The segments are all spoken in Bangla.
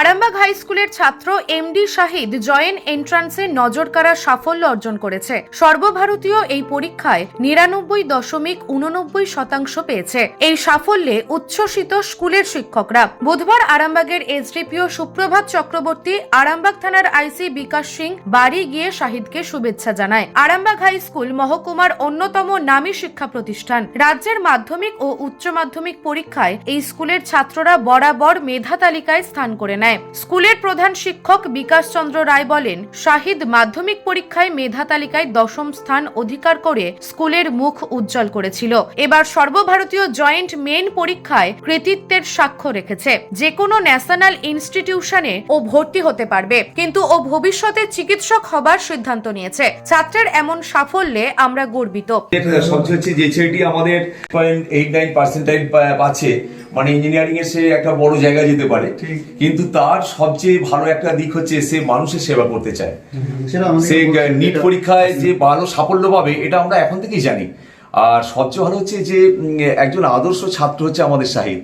আরামবাগ হাই স্কুলের ছাত্র এমডি শাহিদ জয়েন্ট এন্ট্রান্সে নজর কাড়া সাফল্য অর্জন করেছে। সর্বভারতীয় এই পরীক্ষায় নিরানব্বই দশমিক উননব্বই শতাংশ পেয়েছে। এই সাফল্যে উচ্ছ্বসিত স্কুলের শিক্ষকরা। বুধবার আরামবাগের এসডিপিও সুপ্রভাত চক্রবর্তী আরামবাগ থানার আইসি বিকাশ সিং বাড়ি গিয়ে শাহিদকে শুভেচ্ছা জানায়। আরামবাগ হাই স্কুল মহকুমার অন্যতম নামী শিক্ষা প্রতিষ্ঠান। রাজ্যের মাধ্যমিক ও উচ্চ মাধ্যমিক পরীক্ষায় এই স্কুলের ছাত্ররা বরাবর মেধা তালিকায় স্থান করে নেয়। স্কুলের প্রধান শিক্ষক বিকাশ চন্দ্র রায় বলেন, শাহিদ মাধ্যমিক পরীক্ষায় মেধা তালিকায় দশম স্থান অধিকার করে স্কুলের মুখ উজ্জ্বল করেছিল। এবার সর্বভারতীয় জয়েন্ট মেন পরীক্ষায় কৃতিত্বের সাক্ষ্য রেখেছে। যে কোনো ন্যাশনাল ইনস্টিটিউশনে ও ভর্তি হতে পারবে। কিন্তু ও ভবিষ্যতে চিকিৎসক হবার সিদ্ধান্ত নিয়েছে। ছাত্রের এমন সাফল্যে আমরা গর্বিত। সবচেয়ে হচ্ছে যে ছেলেটি আমাদের পয়েন্ট এইট নাইন পার্সেন্টাইল মানে ইঞ্জিনিয়ারিং এ সে একটা বড় জায়গায় যেতে পারে। কিন্তু তার সবচেয়ে ভালো একটা দিক হচ্ছে সে মানুষের সেবা করতে চায়। সেটা সে নিট পরীক্ষায় যে ভালো সাফল্য পাবে এটা আমরা এখন থেকেই জানি। আর সবচেয়ে ভালো হচ্ছে যে একজন আদর্শ ছাত্র হচ্ছে আমাদের শাহিদ।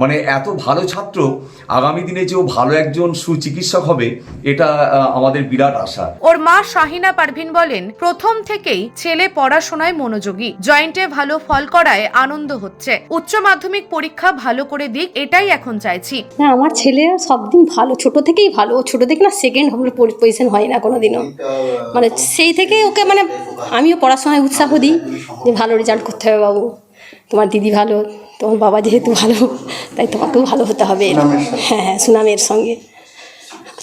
মানে এত ভালো ছাত্র আগামী দিনে যে ও ভালো একজন সুচিকিৎসক হবে এটা আমাদের বিরাট আশা। ওর মা শাহিনা পারভিন বলেন প্রথম থেকেই ছেলে পড়াশোনায় মনোযোগী। জয়েন্টে ভালো ফল করায় আনন্দ হচ্ছে। উচ্চ মাধ্যমিক পরীক্ষা ভালো করে দিক এটাই এখন চাইছি। হ্যাঁ আমার ছেলে সব দিন ভালো ছোট থেকেই ভালো। ছোট থেকে না সেকেন্ড পজিশন হয় না কোনোদিনও। মানে সেই থেকে ওকে মানে আমিও পড়াশোনায় উৎসাহ দিই যে ভালো রেজাল্ট করতে হবে বাবু। তোমার দিদি ভালো। তোমার বাবা যেহেতু ভালো তাই তোমাকেও ভালো হতে হবে। হ্যাঁ হ্যাঁ সুনামের সঙ্গে।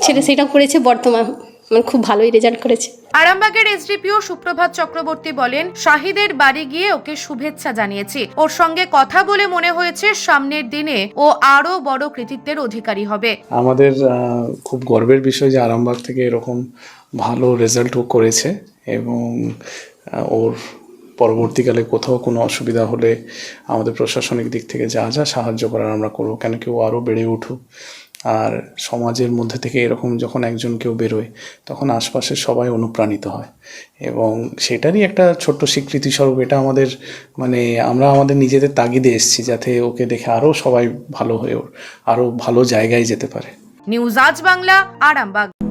ছেলে সেটাও করেছে বর্তমান মানে খুব ভালোই রেজাল্ট করেছে। আরামবাগের এসডিপিও সুপ্রভাত চক্রবর্তী বলেন শাহিদের বাড়ি গিয়ে ওকে শুভেচ্ছা জানিয়েছি। ওর সঙ্গে কথা বলে মনে হয়েছে সামনের দিনে ও আরও বড় কৃতিত্বের অধিকারী হবে। আমাদের খুব গর্বের বিষয় যে আরামবাগ থেকে এরকম ভালো রেজাল্টও করেছে এবং ওর পরবর্তীকালে কোথাও কোনো অসুবিধা হলে আমাদের প্রশাসনিক দিক থেকে যা যা সাহায্য করার আমরা করব। কেন কেউ আরও বেড়ে উঠুক। আর সমাজের মধ্যে থেকে এরকম যখন একজন কেউ বেরোয়, তখন আশপাশের সবাই অনুপ্রাণিত হয়। এবং সেটারই একটা ছোট্ট স্বীকৃতি স্বরূপ এটা আমাদের মানে আমরা আমাদের নিজেদের তাগিদে এসেছি যাতে ওকে দেখে আরও সবাই ভালো হয়ে আরও ভালো জায়গায় যেতে পারে। নিউজ আজ বাংলা, আরামবাগ।